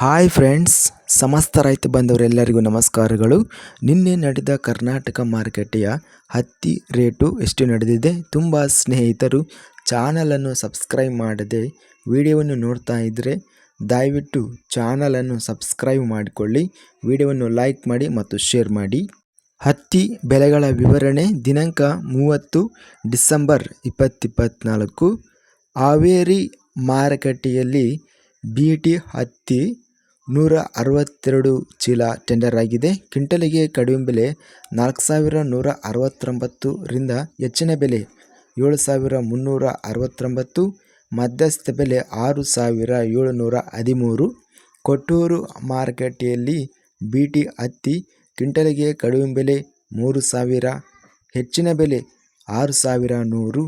Hi friends, ಸಮಸ್ತ ರೈತ ಬಂದವರೆಲ್ಲರಿಗೂ ನಮಸ್ಕಾರಗಳು. ನಿನ್ನೆ ನಡೆದ ಕರ್ನಾಟಕ ಮಾರುಕಟ್ಟೆಯ ಹತ್ತಿ ರೇಟು ಎಷ್ಟು ನಡೆದಿದೆ? ತುಂಬ ಸ್ನೇಹಿತರು ಚಾನಲನ್ನು ಸಬ್ಸ್ಕ್ರೈಬ್ ಮಾಡದೆ ವಿಡಿಯೋವನ್ನು ನೋಡ್ತಾ ಇದ್ದರೆ ದಯವಿಟ್ಟು ಚಾನಲನ್ನು ಸಬ್ಸ್ಕ್ರೈಬ್ ಮಾಡಿಕೊಳ್ಳಿ, ವಿಡಿಯೋವನ್ನು ಲೈಕ್ ಮಾಡಿ ಮತ್ತು ಶೇರ್ ಮಾಡಿ. ಹತ್ತಿ ಬೆಲೆಗಳ ವಿವರಣೆ ದಿನಾಂಕ ಮೂವತ್ತು ಡಿಸೆಂಬರ್ ಇಪ್ಪತ್ತಿಪ್ಪತ್ನಾಲ್ಕು ಹಾವೇರಿ ಮಾರುಕಟ್ಟೆಯಲ್ಲಿ ಬಿ ಟಿ ಹತ್ತಿ ನೂರ ಅರವತ್ತೆರಡು ಚೀಲ ಟೆಂಡರ್ ಆಗಿದೆ. ಕ್ವಿಂಟಲಿಗೆ ಕಡಿಮೆ ಬೆಲೆ ನಾಲ್ಕು ಸಾವಿರ ನೂರ ಅರವತ್ತೊಂಬತ್ತರಿಂದ ಹೆಚ್ಚಿನ ಬೆಲೆ ಏಳು ಸಾವಿರ ಮುನ್ನೂರ ಅರವತ್ತೊಂಬತ್ತು, ಮಧ್ಯಸ್ಥ ಬೆಲೆ ಆರು ಸಾವಿರ ಏಳುನೂರ ಹದಿಮೂರು. ಕೊಟ್ಟೂರು ಮಾರುಕಟ್ಟೆಯಲ್ಲಿ ಬಿ ಟಿ ಹತ್ತಿ ಕ್ವಿಂಟಲಿಗೆ ಕಡಿಮೆ ಬೆಲೆ ಮೂರು ಸಾವಿರ, ಹೆಚ್ಚಿನ ಬೆಲೆ ಆರು ಸಾವಿರ ನೂರು,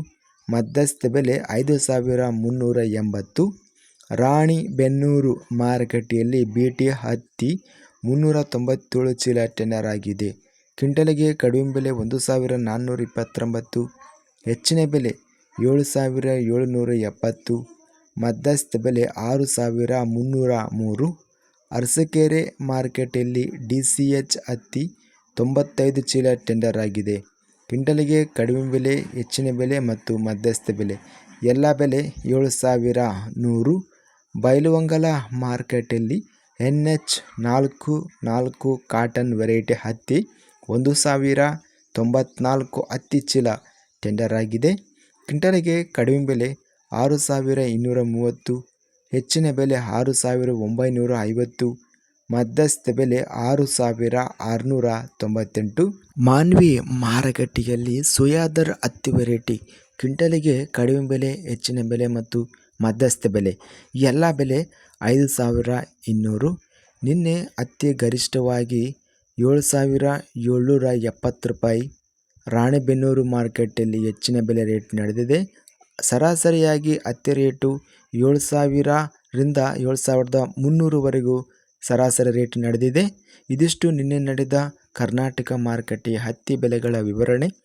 ಮಧ್ಯಸ್ಥ ಬೆಲೆ ಐದು ಸಾವಿರ ಮುನ್ನೂರ ಎಂಬತ್ತು. ರಾಣಿಬೆನ್ನೂರು ಮಾರುಕಟ್ಟೆಯಲ್ಲಿ ಬಿ.ಟಿ ಹತ್ತಿ ಮುನ್ನೂರ ತೊಂಬತ್ತೇಳು ಚೀಲ ಟೆಂಡರ್ ಆಗಿದೆ ಕ್ವಿಂಟಲಿಗೆ ಕಡಿಮೆ ಬೆಲೆ ಒಂದು ಸಾವಿರ ನಾನ್ನೂರ ಇಪ್ಪತ್ತೊಂಬತ್ತು, ಹೆಚ್ಚಿನ ಬೆಲೆ ಏಳು ಸಾವಿರ ಏಳುನೂರ ಎಪ್ಪತ್ತು, ಮಧ್ಯಸ್ಥ ಬೆಲೆ ಆರು ಸಾವಿರ ಮುನ್ನೂರ ಮೂರು. ಅರಸಕೆರೆ ಮಾರುಕಟ್ಟೆಯಲ್ಲಿ ಡಿ ಸಿ ಎಚ್ ಹತ್ತಿ ತೊಂಬತ್ತೈದು ಚೀಲ ಟೆಂಡರ್ ಆಗಿದೆ ಕ್ವಿಂಟಲಿಗೆ ಕಡಿಮೆ ಬೆಲೆ, ಹೆಚ್ಚಿನ ಬೆಲೆ ಮತ್ತು ಮಧ್ಯಸ್ಥ ಬೆಲೆ, ಎಲ್ಲ ಬೆಲೆ ಏಳು ಸಾವಿರ ನೂರು. ಬೈಲುವಂಗಲ ಮಾರ್ಕೆಟಲ್ಲಿ ಎನ್ ಎಚ್ ನಾಲ್ಕು ನಾಲ್ಕು ಕಾಟನ್ ವೆರೈಟಿ ಹತ್ತಿ ಒಂದು ಸಾವಿರ ತೊಂಬತ್ನಾಲ್ಕು ಹತ್ತಿ ಚೀಲ ಟೆಂಡರ್ ಆಗಿದೆ. ಕ್ವಿಂಟಲಿಗೆ ಕಡಿಮೆ ಬೆಲೆ ಆರು ಸಾವಿರ ಇನ್ನೂರ ಮೂವತ್ತು, ಹೆಚ್ಚಿನ ಬೆಲೆ ಆರು ಸಾವಿರ ಒಂಬೈನೂರ ಐವತ್ತು, ಮಧ್ಯಸ್ಥ ಬೆಲೆ ಆರು ಸಾವಿರ ಆರುನೂರ ತೊಂಬತ್ತೆಂಟು. ಮಾನ್ವಿ ಮಾರುಕಟ್ಟೆಯಲ್ಲಿ ಸೋಯಾದರ್ ಹತ್ತಿ ವೆರೈಟಿ ಕ್ವಿಂಟಲಿಗೆ ಕಡಿಮೆ ಬೆಲೆ, ಹೆಚ್ಚಿನ ಬೆಲೆ ಮತ್ತು ಮಧ್ಯಸ್ಥ ಬೆಲೆ. ಎಲ್ಲ ಬೆಲೆ ಐದು ಸಾವಿರ ಇನ್ನೂರು. ನಿನ್ನೆ ಅತ್ಯ ಗರಿಷ್ಠವಾಗಿ ಏಳು ಸಾವಿರ ಏಳ್ನೂರ ಎಪ್ಪತ್ತು ರೂಪಾಯಿ. ರಾಣೆಬೆನ್ನೂರು ಮಾರ್ಕೆಟಲ್ಲಿ ಹೆಚ್ಚಿನ ಬೆಲೆ ರೇಟ್ ನಡೆದಿದೆ. ಸರಾಸರಿಯಾಗಿ ಹತ್ತಿ ರೇಟು ಏಳು ಸಾವಿರರಿಂದ ಏಳು ಸಾವಿರದ ಮುನ್ನೂರುವರೆಗೂ ಸರಾಸರಿ ರೇಟ್ ನಡೆದಿದೆ. ಇದಿಷ್ಟು ನಿನ್ನೆ ನಡೆದ ಕರ್ನಾಟಕ ಮಾರುಕಟ್ಟೆಯ ಹತ್ತಿ ಬೆಲೆಗಳ ವಿವರಣೆ.